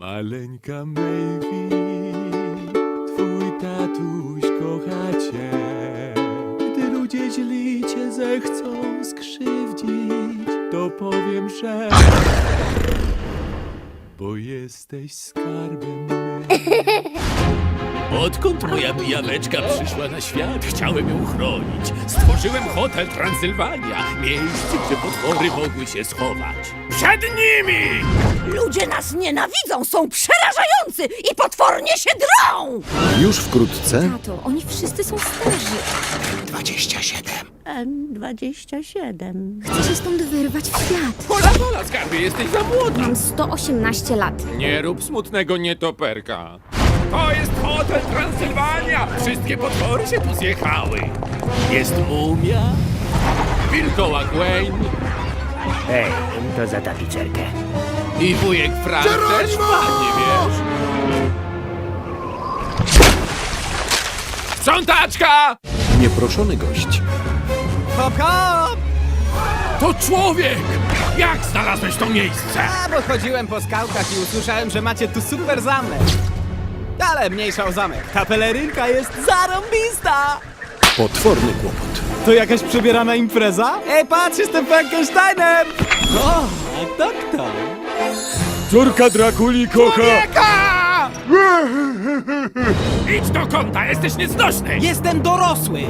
Maleńka Maywi, twój tatuś kocha cię. Gdy ludzie źli cię zechcą skrzywdzić, to powiem, że... Bo jesteś skarbem mym. Odkąd moja pijaweczka przyszła na świat, chciałem ją chronić. Stworzyłem hotel Transylwania, miejsce, gdzie potwory mogły się schować. Przed nimi! Ludzie nas nienawidzą, są przerażający i potwornie się drą! Już wkrótce Tato, oni wszyscy są starzy. N27. Chcę się stąd wyrwać w świat. Pola, pola, skarbie, jesteś za młoda. Mam 118 lat. Nie rób smutnego nietoperka. To jest hotel Transylwania! Wszystkie potwory się tu zjechały. Jest mumia, wilkołak Wayne Ej, to za tapicerkę. i wujek Frank też wpadnie, wiesz? Sprzątaczka! nieproszony gość. Hop, hop! To człowiek! Jak znalazłeś to miejsce? A, bo chodziłem po skałkach i usłyszałem, że macie tu super zamek. Ale mniejsza o zamek. Ta pelerynka jest zarąbista! Potworny kłopot. To jakaś przebierana impreza? Ej, patrz, jestem Frankensteinem! O, a to kto? Córka Drakuli kocha... Człowieka! Idź do kąta, jesteś nieznośny! Jestem dorosły!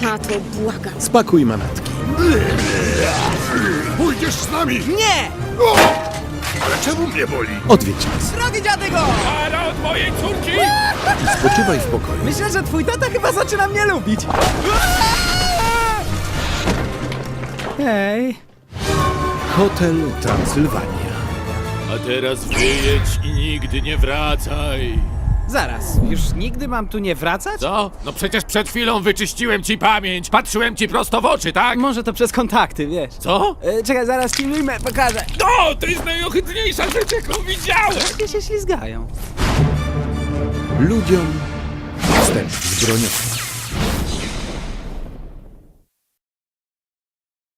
Tato, błagam. Spakuj manatki. Pójdziesz z nami! Nie! Ale czemu mnie boli? Odwiedź nas. Drogi dziadygo! Ale od mojej córki! Spoczywaj w pokoju. Myślę, że twój tata chyba zaczyna mnie lubić. Hej. Hotel Transylwania. A teraz wyjedź i nigdy nie wracaj. Zaraz, już nigdy mam tu nie wracać? Co? No przecież przed chwilą wyczyściłem ci pamięć. Patrzyłem ci prosto w oczy, tak? Może to przez kontakty, wiesz. Co? E, czekaj, zaraz ci filmę pokażę. No, to jest najohydniejsza rzecz, jaką widziałem! Gdzie się ślizgają? Ludziom wstęp zbroniony.